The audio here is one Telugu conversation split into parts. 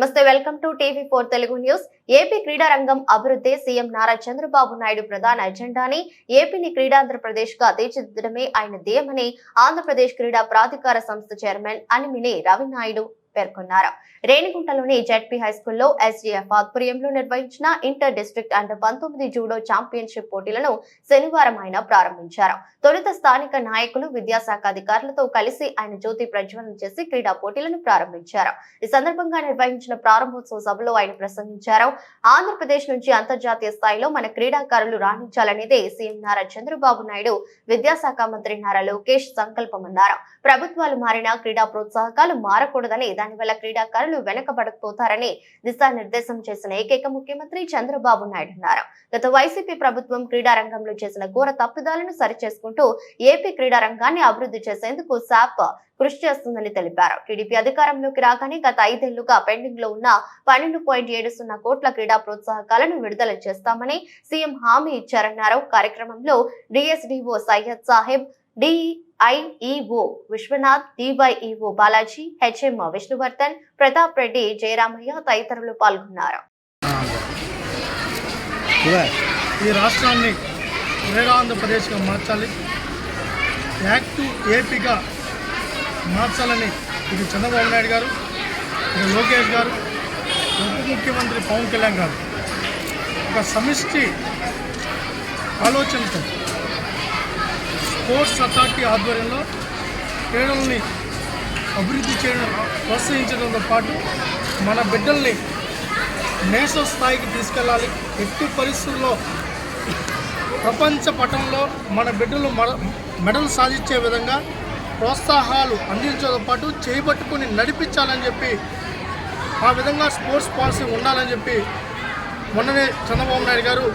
నమస్తే welcome to TV four Telugu news. AP క్రీడా రంగం అభివృద్ధి సీఎం నారా చంద్రబాబు నాయుడు ప్రధాన ఎజెండాని ఏపీని క్రీడాంధ్రప్రదేశ్గా తీర్చిదిద్దడమే ఆయన ధ్యేయమని ఆంధ్రప్రదేశ్ క్రీడా ప్రాధికార సంస్థ చైర్మన్ అనిమిని రవినాయుడు పేర్కొన్నారు. రేణిగుంటలోని జెడ్పీ హై స్కూల్లో ఎస్డీఎఫ్ ఆధ్వర్యంలో నిర్వహించిన ఇంటర్ డిస్ట్రిక్ట్ అండ్ పంతొమ్మిది జూడో ఛాంపియన్షిప్ పోటీలను శనివారం ఆయన ప్రారంభించారు. తొలుత స్థానిక నాయకులు విద్యాశాఖ అధికారులతో కలిసి ఆయన జ్యోతి ప్రజ్వలన చేసి క్రీడా పోటీలను ప్రారంభించారు. ఈ సందర్భంగా నిర్వహించిన ప్రారంభోత్సవ సభలో ఆయన ప్రసంగించారు. ఆంధ్రప్రదేశ్ నుంచి అంతర్జాతీయ స్థాయిలో మన క్రీడాకారులు రాణించాలనేదే సీఎం నారా చంద్రబాబు నాయుడు విద్యాశాఖ మంత్రి నారా లోకేష్ సంకల్పమన్నారు. ప్రభుత్వాలు మారినా క్రీడా ప్రోత్సాహకాలు మారకూడదని దానివల్ల క్రీడాకారులు వెనకబడకపోతారని దిశానిర్దేశం చేసిన ఏకైక ముఖ్యమంత్రి చంద్రబాబు నాయుడు అన్నారు. గత వైసీపీ ప్రభుత్వం క్రీడా రంగంలో చేసిన ఘోర తప్పిదాలను సరిచేసుకుంటూ ఏపీ క్రీడా రంగాన్ని అభివృద్ధి చేసేందుకు శాప్ కృషి చేస్తుందని తెలిపారు. టీడీపీ అధికారంలోకి రాగానే గత ఐదేళ్ళుగా పెండింగ్లో ఉన్న పన్నెండు పాయింట్ ఏడు సున్నా కోట్ల క్రీడా ప్రోత్సాహకాలను విడుదల చేస్తామని సీఎం హామీ ఇచ్చారన్నారు. కార్యక్రమంలో DSDO Syed Saheb DIEO Viswanath DYEO Balaji HM Vishnuvardhan Pratap Reddy Jayaramaiah తదితరులు పాల్గొన్నారు. ఈ రాష్ట్రాన్ని క్రీడా మార్చాలి. యాక్టివ్ ఏపీగా మార్చాలని ఇది చంద్రబాబు నాయుడు గారు ఇది లోకేష్ గారు ఉప ముఖ్యమంత్రి పవన్ కళ్యాణ్ గారు. ఒక సమిష్టి ఆలోచనతో స్పోర్ట్స్ అథారిటీ ఆధ్వర్యంలో క్రీడల్ని అభివృద్ధి చేయడం ప్రోత్సహించడంతో పాటు మన బిడ్డల్ని నేషనల్ స్థాయికి తీసుకెళ్ళాలి. ఎట్టి పరిస్థితుల్లో ప్రపంచ పటంలో మన బిడ్డలు మెడల్ సాధించే విధంగా ప్రోత్సాహాలు అందించడంతో పాటు చేపట్టుకుని నడిపించాలని చెప్పి ఆ విధంగా స్పోర్ట్స్ పాలసీ ఉండాలని చెప్పి మొన్ననే చంద్రబాబు నాయుడు గారు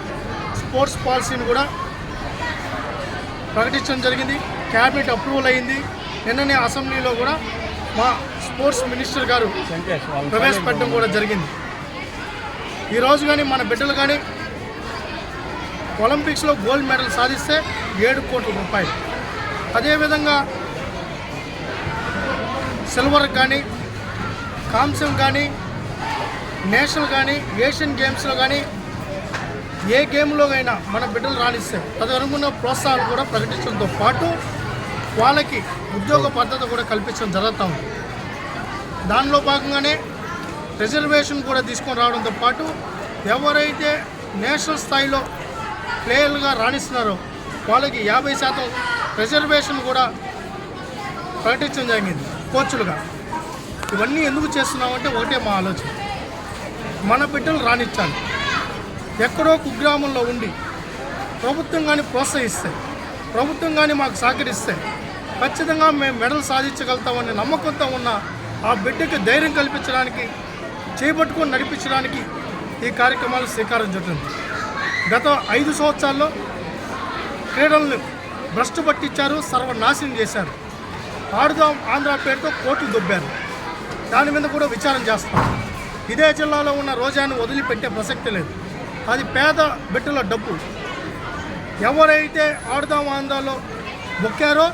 స్పోర్ట్స్ పాలసీని కూడా ప్రకటించడం జరిగింది. క్యాబినెట్ అప్రూవల్ అయింది. నిన్ననే అసెంబ్లీలో కూడా మా స్పోర్ట్స్ మినిస్టర్ గారు ప్రవేశపెట్టడం కూడా జరిగింది. ఈరోజు కానీ మన బిడ్డలు కానీ ఒలింపిక్స్లో గోల్డ్ మెడల్ సాధిస్తే ఏడు కోట్ల రూపాయలు. అదేవిధంగా సిల్వర్ కానీ కాంస్యం కానీ నేషనల్ కానీ ఏషియన్ గేమ్స్లో కానీ ఏ గేమ్లోనైనా మన బిడ్డలు రాణిస్తే తదనుకున్న ప్రోత్సాహాలు కూడా ప్రకటించడంతో పాటు వాళ్ళకి ఉద్యోగ భద్రత కూడా కల్పించడం జరుగుతూ ఉంది. దానిలో భాగంగానే రిజర్వేషన్ కూడా తీసుకొని రావడంతో పాటు ఎవరైతే నేషనల్ స్థాయిలో ప్లేయర్లుగా రాణిస్తున్నారో వాళ్ళకి యాభై శాతం రిజర్వేషన్ కూడా ప్రకటించడం జరిగింది కోచ్లుగా. ఇవన్నీ ఎందుకు చేస్తున్నామంటే ఒకటే మా ఆలోచన. మన బిడ్డలు రాణించాలి. ఎక్కడో కుగ్రామంలో ఉండి ప్రభుత్వం కానీ ప్రోత్సహిస్తే ప్రభుత్వం కానీ మాకు సహకరిస్తే ఖచ్చితంగా మేము మెడల్ సాధించగలుగుతామని నమ్మకంతో ఉన్న ఆ బిడ్డకి ధైర్యం కల్పించడానికి చేపట్టుకొని నడిపించడానికి ఈ కార్యక్రమాలు శ్రీకారం చుట్టింది. గత ఐదు సంవత్సరాల్లో క్రీడలను భ్రష్టు పట్టించారు సర్వనాశనం చేశారు. ఆడుదాం ఆంధ్ర పేరుతో కోట్లు దొబ్బారు. దాని మీద కూడా విచారం చేస్తాం. ఇదే జిల్లాలో ఉన్న రోజాను వదిలిపెట్టే ప్రసక్తి లేదు. అది పేద బిడ్డల డబ్బు. ఎవరైతే ఆడుదాం ఆంధ్రాలో బొక్కారో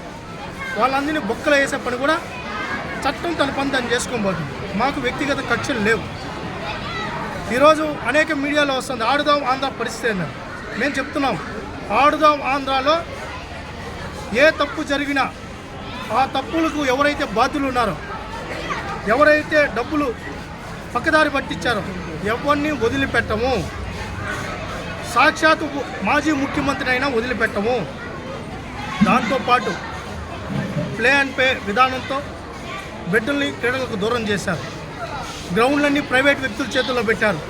వాళ్ళందరినీ బొక్కలు వేసే పని కూడా చట్టం తన పని తను చేసుకోబోతుంది మాకు వ్యక్తిగత ఖర్చులు లేవు. ఈరోజు అనేక మీడియాలో వస్తుంది ఆడుదాం ఆంధ్ర పరిస్థితి అన్నారు మేము చెప్తున్నాం ఆడుదాం ఆంధ్రాలో ఏ తప్పు జరిగినా ఆ తప్పులకు ఎవరైతే బాధ్యులు ఉన్నారో ఎవరైతే డబ్బులు పక్కదారి పట్టించారో ఎవరిని వదిలిపెట్టము. సాక్షాత్ మాజీ ముఖ్యమంత్రి అయినా వదిలిపెట్టము. దాంతోపాటు ప్లే అండ్ పే విధానంతో బిడ్డల్ని క్రీడలకు దూరం చేశారు. గ్రౌండ్లన్నీ ప్రైవేట్ వ్యక్తుల చేతుల్లో పెట్టారు.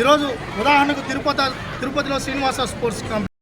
ఈరోజు ఉదాహరణకు తిరుపతి తిరుపతిలో శ్రీనివాస స్పోర్ట్స్ కాంప్లెక్స్